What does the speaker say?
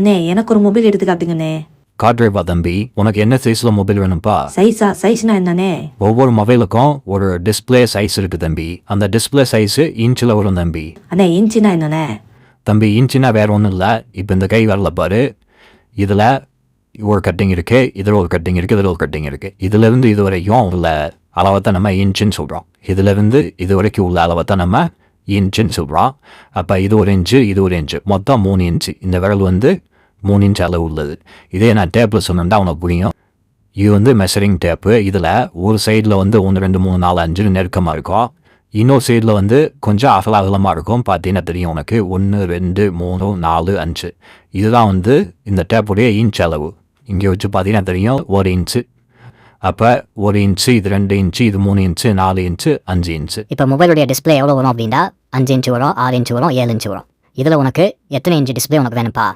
அண்ணே எனக்கு ஒரு மொபைல் எடுத்து காட்டுங்கண்ணே. காட்ரேவா தம்பி உனக்கு என்ன சைஸ்ல மொபைல் வேணும்ப்பா சைஸா சைஸ்னா என்னண்ணே? ஒவ்வொரு மொபைலுக்கும் ஒரு டிஸ்ப்ளே சைஸ் இருக்கு தம்பி. அந்த டிஸ்ப்ளே சைஸ் இன்ச்சில் வரும் தம்பி. அண்ணே இன்ச்சுனா என்னண்ணே? தம்பி இன்ச்சுனா வேற ஒன்றும் இல்லை. இப்போ இந்த கை வரல பாரு. இதில் ஒரு கட்டிங் இருக்கு இதில் ஒரு கட்டிங் இருக்கு இதில் ஒரு கட்டிங் இருக்கு. இதுலேருந்து இது வரைக்கும் உள்ள அளவை தான் நம்ம இன்ச்சுன்னு சொல்கிறோம் இதுலேருந்து இது வரைக்கும் உள்ள அளவை தான் நம்ம இன்ச்சுன்னு சொல்கிறோம் அப்போ இது ஒரு இன்ச்சு இது ஒரு இன்ச்சு மொத்தம் மூணு இன்ச்சு இந்த விரல் வந்து மூணு இன்ச் அளவு உள்ளது இதே நான் டேப்பில் சொன்னா உனக்கு புரியும்? இது வந்து மெஷரிங் டேப்பு இதில் ஒரு சைடில் வந்து ஒன்று ரெண்டு மூணு நாலு அஞ்சு நெருக்கமாக இருக்கும். இன்னொரு சைடில் வந்து கொஞ்சம் அகல அகலமாக இருக்கும். பார்த்தீங்கன்னா தெரியும் உனக்கு. ஒன்று ரெண்டு மூணு நாலு அஞ்சு. இதுதான் வந்து இந்த டேப்புடைய இன்ச் அளவு. இங்கே வச்சு பார்த்தீங்கன்னா தெரியும். ஒரு இன்ச்சு அப்போ ஒரு இன்ச்சு இது ரெண்டு இன்ச்சு இது மூணு இன்ச்சு நாலு இன்ச்சு அஞ்சு இன்ச்சு இப்போ மொபைலுடைய டிஸ்ப்ளே எவ்வளோ வரும் அப்படின்னா அஞ்சு இன்ச்சு வரும் ஆறு இன்ச்சு வரும் ஏழு இன்ச்சு வரும். இதில் உனக்கு எத்தனை இன்ச்சு டிஸ்ப்ளே உனக்கு வேணும்ப்பா?